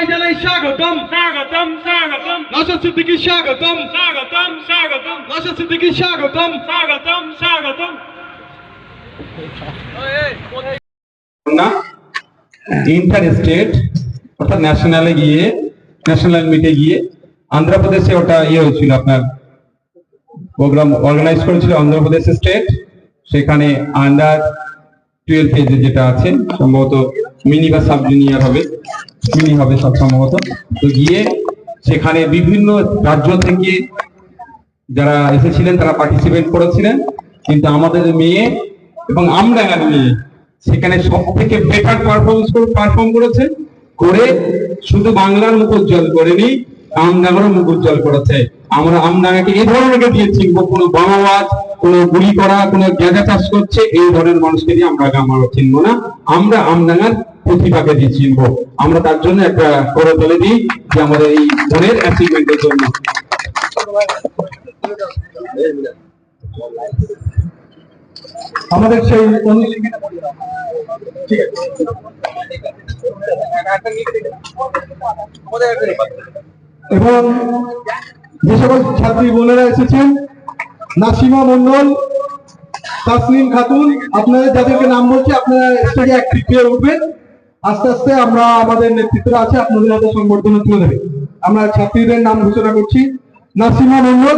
সবাই জানাই স্বাগতম। স্বাগতম স্বাগতম। নশা সিদ্দিকি স্বাগতম। স্বাগতম স্বাগতম। সিদ্দিকি স্বাগতম। স্বাগতম স্বাগতম। ইন্টার স্টেট অর্থাৎ ন্যাশনালে গিয়ে ন্যাশনাল মিটে গিয়ে আন্ধ্রপ্রদেশে ওটা ইয়ে হয়েছিল আপনার প্রোগ্রাম অর্গানাইজ করেছিল অন্ধ্রপ্রদেশ স্টেট। সেখানে আন্ডার টুয়েলভ এজে যেটা আছে সম্ভবত মিনি বা সাব জুনিয়র হবে। মিনি হবে সব সম্ভবত। তো গিয়ে সেখানে বিভিন্ন রাজ্য থেকে যারা এসেছিলেন, তারা পার্টিসিপেট করেছিলেন। কিন্তু আমাদের মেয়ে এবং আমডাঙ্গার মেয়ে সেখানে সব থেকে বেটার পারফরমেন্স করে পারফর্ম করেছে। করে শুধু বাংলার মুখ উজ্জ্বল করেনি, আমডাঙ্গারও মুখ উজ্জ্বল করেছে। আমরা আমডাঙ্গাকে এই ধরনের দিয়ে চিনবো কোনো বামাবাজ কোনো গুলি করা, কোনো গেঁজা চাষ করছে, এই ধরনের মানুষকে দিয়ে আমরা আমরা চিনবো না। আমরা আমডাঙ্গার প্রতিভাকে দিয়ে চিনবো, আমরা তার জন্য একটা করে তুলে দিই যে আমাদের এই বোনের অ্যাচিভমেন্টের জন্য। আমাদের সেই এবং যে সকল ছাত্রী বোনেরা এসেছেন, নাসিমা মন্ডল তাসলিম খাতুন, আপনাদের যাদেরকে নাম বলছি, আপনারা স্টেজে অ্যাক্টিভ হয়ে উঠবেন। আস্তে আস্তে আমরা আমাদের নেতৃত্ব আছে, আপনাদের হাতে সংবর্ধনা তুলে দেবে। আমরা ছাত্রীদের নাম ঘোষণা করছি। নাসিমা মন্ডল